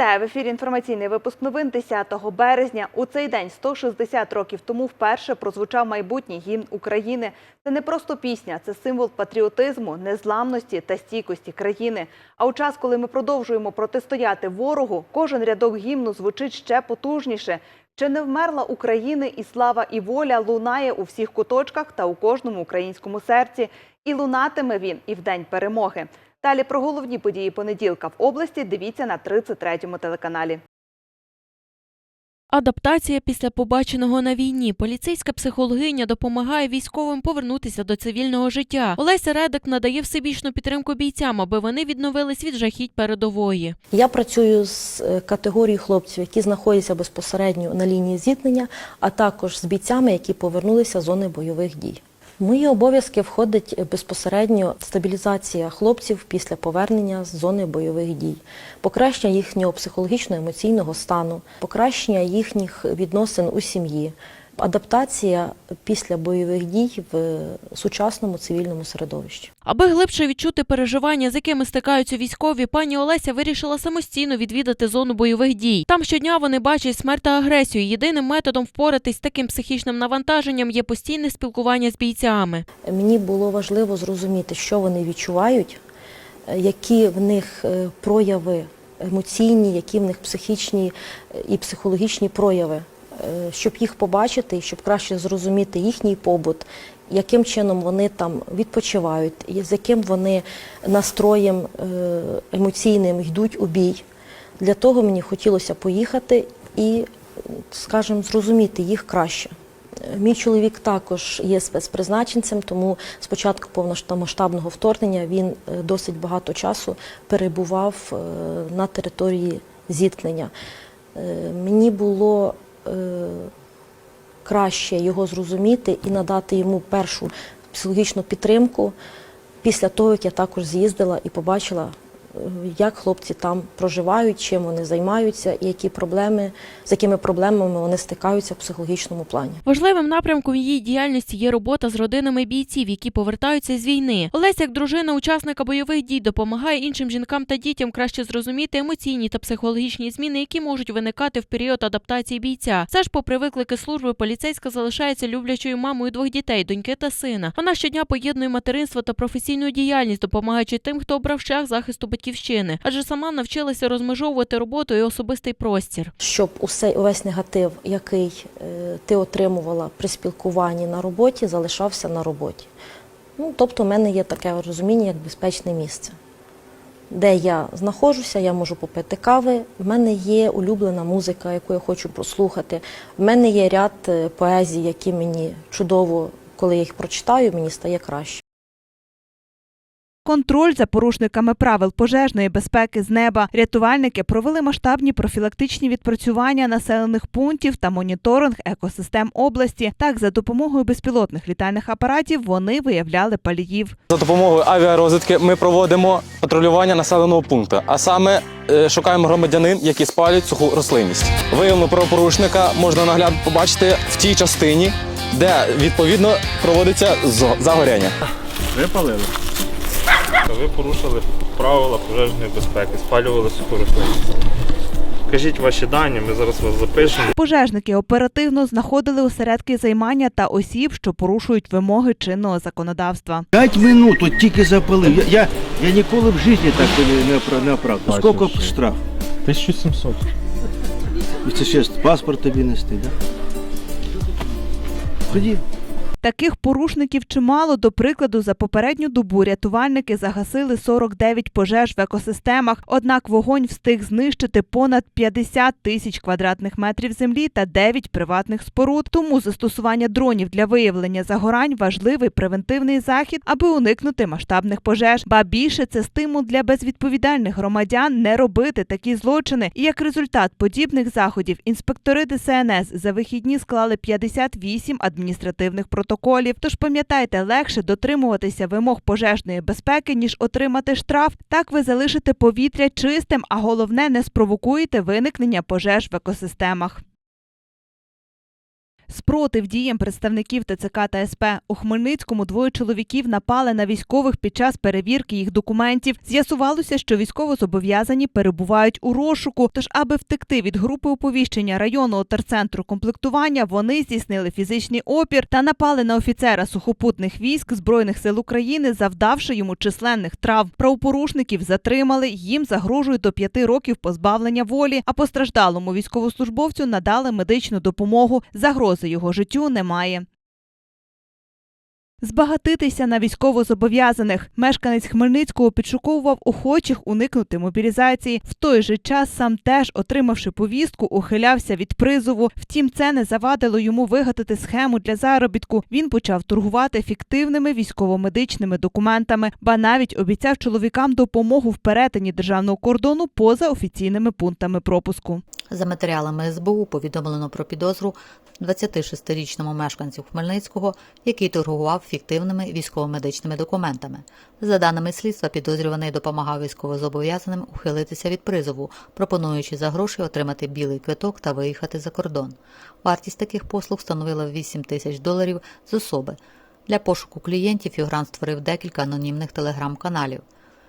Вітаю в ефірі. Інформаційний випуск новин 10 березня. У цей день 160 років тому вперше прозвучав майбутній гімн України. Це не просто пісня, це символ патріотизму, незламності та стійкості країни. А у час, коли ми продовжуємо протистояти ворогу, кожен рядок гімну звучить ще потужніше. Чи не вмерла України і слава і воля лунає у всіх куточках та у кожному українському серці. І лунатиме він і в день перемоги. Далі про головні події понеділка в області дивіться на 33-му телеканалі. Адаптація після побаченого на війні. Поліцейська психологиня допомагає військовим повернутися до цивільного життя. Олеся Редик надає всебічну підтримку бійцям, аби вони відновились від жахіть передової. Я працюю з е, категорією хлопців, які знаходяться безпосередньо на лінії зіткнення, а також з бійцями, які повернулися з зони бойових дій. Мої обов'язки входить е, безпосередньо стабілізація хлопців після повернення з зони бойових дій, покращення їхнього психологічно-емоційного стану, покращення їхніх відносин у сім'ї, адаптація після бойових дій в сучасному цивільному середовищі. Аби глибше відчути переживання, з якими стикаються військові, пані Олеся вирішила самостійно відвідати зону бойових дій. Там щодня вони бачать смерть та агресію. Єдиним методом впоратись з таким психічним навантаженням є постійне спілкування з бійцями. Мені було важливо зрозуміти, що вони відчувають, е, які в них е, прояви емоційні, які в них психічні е, і психологічні прояви, щоб їх побачити щоб краще зрозуміти їхній побут, яким чином вони там відпочивають, з яким вони настроєм е, емоційним йдуть у бій. Для того мені хотілося поїхати і, скажімо, зрозуміти їх краще. Мій чоловік також є спецпризначенцем, тому з початку повномасштабного вторгнення він е, досить багато часу перебував е, на території зіткнення. Е, Мені було е, краще його зрозуміти і надати йому першу психологічну підтримку після того, як я також з'їздила і побачила, е, як хлопці там проживають, чим вони займаються і які проблеми, з якими проблемами вони стикаються в психологічному плані. Важливим напрямком її діяльності є робота з родинами бійців, які повертаються з війни. Олеся, як дружина учасника бойових дій, допомагає іншим жінкам та дітям краще зрозуміти емоційні та психологічні зміни, які можуть виникати в період адаптації бійця. Все ж, попри виклики служби, поліцейська залишається люблячою мамою двох дітей, доньки та сина. Вона щодня поєднує материнство та професійну діяльність, допомагаючи тим, хто обрав шлях захисту батьківщини, адже сама навчилася розмежовувати роботу і особистий простір. Щоб усе увесь негатив, який е, ти отримувала при спілкуванні на роботі, залишався на роботі. Ну, тобто, в мене є таке розуміння, як безпечне місце. Де я знаходжуся, я можу попити кави. В мене є улюблена музика, яку я хочу прослухати. В мене є ряд е, поезій, які мені чудово, коли я їх прочитаю, мені стає краще. Контроль за порушниками правил пожежної безпеки з неба. Рятувальники провели масштабні профілактичні відпрацювання населених пунктів та моніторинг екосистем області. Так, за допомогою безпілотних літальних апаратів вони виявляли паліїв. За допомогою авіарозвідки ми проводимо патрулювання населеного пункту, а саме е, шукаємо громадянин, які спалюють суху рослинність. Виявленого правопорушника можна наглядно побачити в тій частині, де відповідно проводиться загоряння. Ви палили? Ви порушили правила пожежної безпеки, спалювали суху рослинність. Кажіть ваші дані, ми зараз вас запишемо. Пожежники оперативно знаходили осередки займання та осіб, що порушують вимоги чинного законодавства. П'ять минут, от тільки запалив. Я, я, я ніколи в житті так не, не, опра- не оправдав. Скільки штраф? 1700. І це ще паспорт тобі нести, так? Да? Ходім. Таких порушників чимало. До прикладу, за попередню добу рятувальники загасили 49 пожеж в екосистемах. Однак вогонь встиг знищити понад 50 тисяч квадратних метрів землі та 9 приватних споруд. Тому застосування дронів для виявлення загорань важливий превентивний захід, аби уникнути масштабних пожеж. Ба більше це стимул для безвідповідальних громадян не робити такі злочини. І як результат подібних заходів інспектори ДСНС за вихідні склали 58 адміністративних протоколів. Тож пам'ятайте, легше дотримуватися вимог пожежної безпеки, ніж отримати штраф. Так ви залишите повітря чистим, а головне не спровокуєте виникнення пожеж в екосистемах. Спротив діям представників ТЦК та СП у Хмельницькому двоє чоловіків напали на військових під час перевірки їх документів. З'ясувалося, що військовозобов'язані перебувають у розшуку. Тож, аби втекти від групи оповіщення районного терцентру комплектування, вони здійснили фізичний опір та напали на офіцера сухопутних військ збройних сил України, завдавши йому численних травм. Правопорушників затримали. Їм загрожує до п'яти років позбавлення волі. А постраждалому військовослужбовцю надали медичну допомогу. Загрози його життю немає. Збагатитися на військовозобов'язаних. Мешканець Хмельницького підшуковував охочих уникнути мобілізації. В той же час сам теж, отримавши повістку, ухилявся від призову. Втім, це не завадило йому вигадати схему для заробітку. Він почав торгувати фіктивними військово-медичними документами, ба навіть обіцяв чоловікам допомогу в перетині державного кордону поза офіційними пунктами пропуску. За матеріалами СБУ повідомлено про підозру 26-річному мешканцю Хмельницького, який торгував фіктивними військово-медичними документами. За даними слідства, підозрюваний допомагав військовозобов'язаним ухилитися від призову, пропонуючи за гроші отримати білий квиток та виїхати за кордон. Вартість таких послуг становила 8 тисяч доларів з особи. Для пошуку клієнтів Фігрант створив декілька анонімних телеграм-каналів.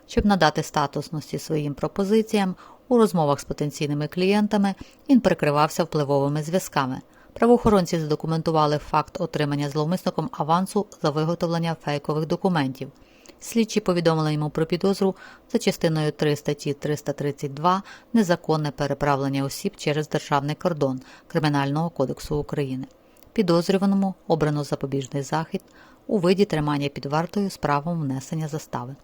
Щоб надати статусності своїм пропозиціям, у розмовах з потенційними клієнтами він прикривався впливовими зв'язками. Правоохоронці задокументували факт отримання зловмисником авансу за виготовлення фейкових документів. Слідчі повідомили йому про підозру за частиною 3 статті 332 незаконне переправлення осіб через державний кордон Кримінального кодексу України. Підозрюваному обрано запобіжний захід у виді тримання під вартою з правом внесення застави.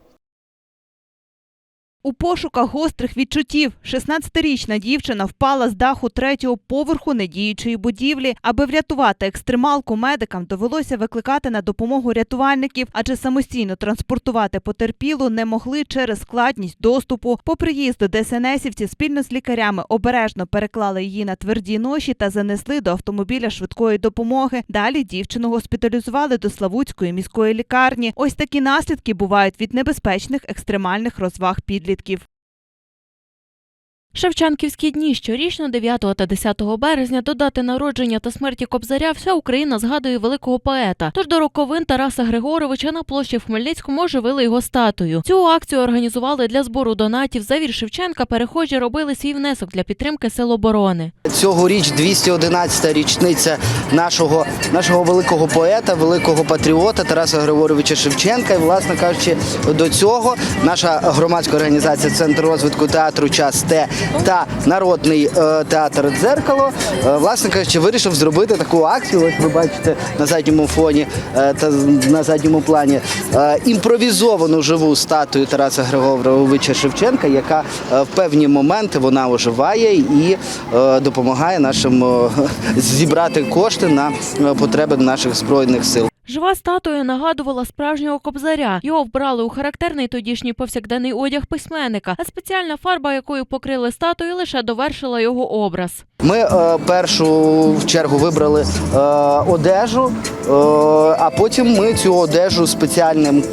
У пошуках гострих відчуттів 16-річна дівчина впала з даху третього поверху недіючої будівлі. Аби врятувати екстремалку, медикам довелося викликати на допомогу рятувальників, адже самостійно транспортувати потерпілу не могли через складність доступу. По приїзду ДСНСівці спільно з лікарями обережно переклали її на тверді ноші та занесли до автомобіля швидкої допомоги. Далі дівчину госпіталізували до Славутської міської лікарні. Ось такі наслідки бувають від небезпечних екстремальних розваг підлітків підлітків. Шевченківські дні щорічно 9 та 10 березня до дати народження та смерті Кобзаря вся Україна згадує великого поета. Тож до роковин Тараса Григоровича на площі в Хмельницькому оживили його статую. Цю акцію організували для збору донатів. За вір Шевченка перехожі робили свій внесок для підтримки сил оборони. Цьогоріч 211-та річниця нашого, нашого великого поета, великого патріота Тараса Григоровича Шевченка. І, власне кажучи, до цього наша громадська організація Центр розвитку театру Час Т та народний е, театр Дзеркало, е, власне кажучи, вирішив зробити таку акцію. Ось ви бачите на задньому фоні е, та на задньому плані імпровізовану живу статую Тараса Григоровича Шевченка, яка в певні моменти вона оживає і допомагає нашим зібрати кошти на потреби наших збройних сил. Жива статуя нагадувала справжнього кобзаря. Його вбрали у характерний тодішній повсякденний одяг письменника, а спеціальна фарба, якою покрили статую, лише довершила його образ. Ми е, першу в чергу вибрали е, одежу, е, а потім ми цю одежу спеціальним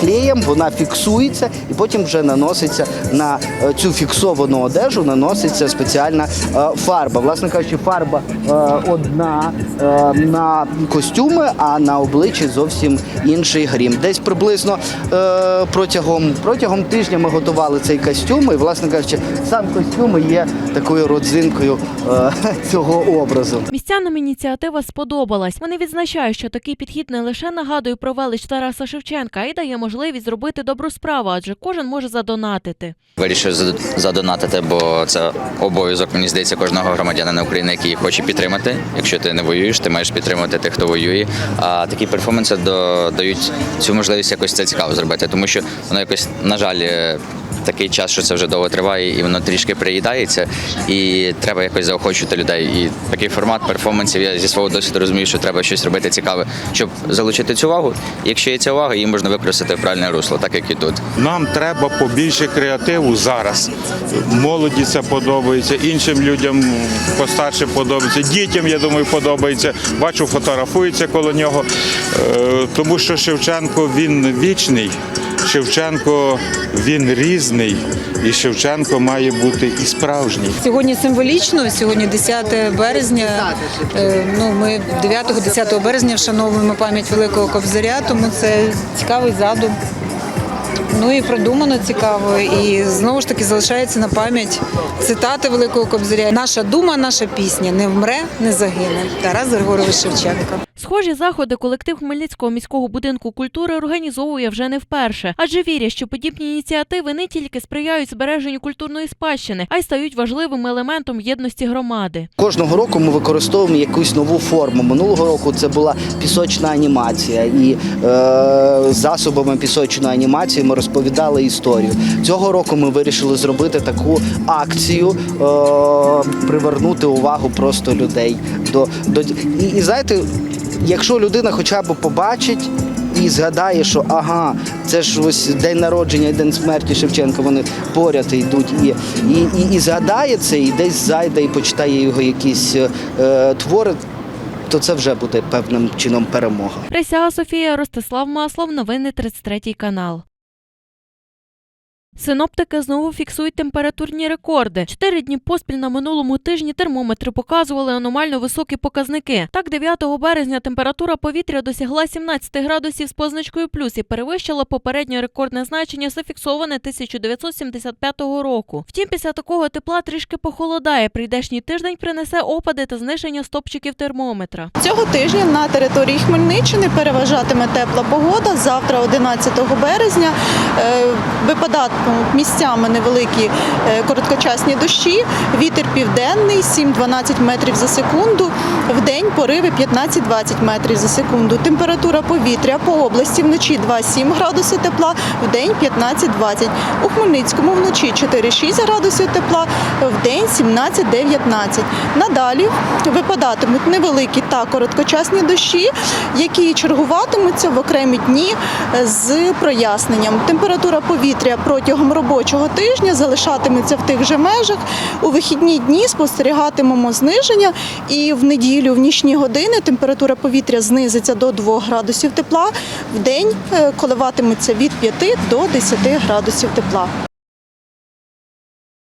клеєм, вона фіксується і потім вже наноситься на е, цю фіксовану одежу, наноситься спеціальна е, фарба. Власне кажучи, фарба е, одна е, на костюми, а на обличчі зовсім інший грім. Десь приблизно е, протягом, протягом тижня ми готували цей костюм, і, власне кажучи, сам костюм є такою родзинкою е, цього образу. Містянам ініціатива сподобалась. Вони відзначають, що такий підхід не лише нагадує про велич Тараса Шевченка, а й дає можливість зробити добру справу, адже кожен може задонатити. Вирішив задонатити, бо це обов'язок, мені здається, кожного громадянина України, який хоче підтримати. Якщо ти не воюєш, ти маєш підтримати тих, хто воює. А такі перформанси дають цю можливість якось це цікаво зробити, тому що воно якось, на жаль, е, такий час, що це вже довго триває, і воно трішки приїдається, і треба якось заохочувати людей. І такий формат перформансів я зі свого досвіду розумію, що треба щось робити цікаве, щоб залучити цю увагу. Якщо є ця увага, її можна використати в правильне русло, так як і тут. Нам треба побільше креативу зараз. Молоді це подобається, іншим людям постарше подобається, дітям, я думаю, подобається. Бачу, фотографуються коло нього. Е, Тому що Шевченко він вічний. Шевченко він різний, і Шевченко має бути і справжній. Сьогодні символічно, сьогодні 10 березня. Е, Ну, ми 9-10 березня вшановуємо пам'ять Великого Кобзаря, тому це цікавий задум. Ну і продумано цікаво. І знову ж таки залишається на пам'ять цитати Великого Кобзаря. Наша дума, наша пісня не вмре, не загине. Тарас Григорович Шевченко. Схожі заходи колектив Хмельницького міського будинку культури організовує вже не вперше, адже вірять, що подібні ініціативи не тільки сприяють збереженню культурної спадщини, а й стають важливим елементом єдності громади. Кожного року ми використовуємо якусь нову форму. Минулого року це була пісочна анімація, і е, засобами пісочної анімації ми розповідали історію. Цього року ми вирішили зробити таку акцію, е, привернути увагу просто людей до, до і, і знаєте, якщо людина хоча б побачить. І згадає, що ага, це ж ось день народження і день смерті Шевченка, вони поряд йдуть, і, і, і, і згадає це, і десь зайде і почитає його якісь е, твори, то це вже буде певним чином перемога. Присяга Софія Ростислав Маслов, новини 33 канал. Синоптики знову фіксують температурні рекорди. Чотири дні поспіль на минулому тижні термометри показували аномально високі показники. Так, 9 березня температура повітря досягла 17 градусів з позначкою плюс і перевищила попереднє рекордне значення, зафіксоване 1975 року. Втім, після такого тепла трішки похолодає. Прийдешній тиждень принесе опади та зниження стопчиків термометра. Цього тижня на території Хмельниччини переважатиме тепла погода. Завтра, 11 березня, е, місцями невеликі е, короткочасні дощі. Вітер південний 7-12 метрів за секунду. В день пориви 15-20 метрів за секунду. Температура повітря по області вночі 2-7 градуси тепла, в день 15-20. У Хмельницькому вночі 4-6 градусів тепла, в день 17-19. Надалі випадатимуть невеликі та короткочасні дощі, які чергуватимуться в окремі дні з проясненням. Температура повітря протягом робочого тижня залишатиметься в тих же межах. У вихідні дні спостерігатимемо зниження, і в неділю, в нічні години температура повітря знизиться до 2 градусів тепла. В день е, коливатиметься від 5 до 10 градусів тепла.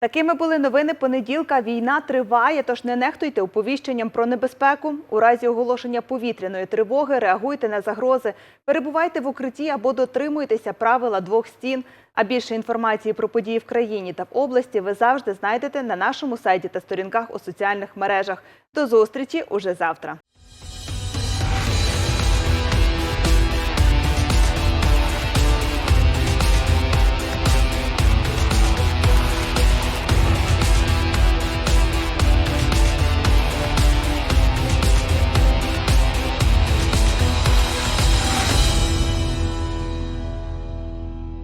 Такими були новини понеділка. Війна триває, тож не нехтуйте оповіщенням про небезпеку. У разі оголошення повітряної тривоги реагуйте на загрози, перебувайте в укритті або дотримуйтеся правила двох стін. А більше інформації про події в країні та в області ви завжди знайдете на нашому сайті та сторінках у соціальних мережах. До зустрічі уже завтра.